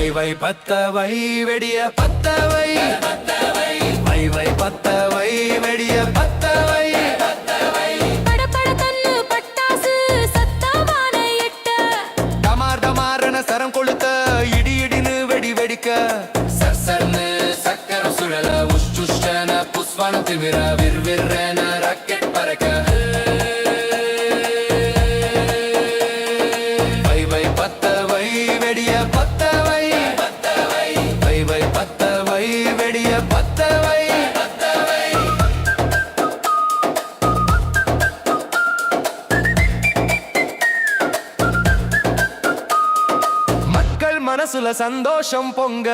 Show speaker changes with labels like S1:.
S1: வை வை பத்த வை வெடிய பத்த வை வை வை பத்த வை வெடிய பத்த வை
S2: படபடத்தன்னு பட்டாசு சத்தமான எட்ட.
S1: டமார் டமாரன சரம் கொளுத்த இடி இடின்னு வெடி வெடிக்க. சர்சர்னு சக்கரம் சுழல உஷ்டுஷ்டன புஸ்வானம் திமிர விர்விர்ரன ராக்கெட் பறக்க. மக்கள் மனசுல சந்தோஷம் பொங்க.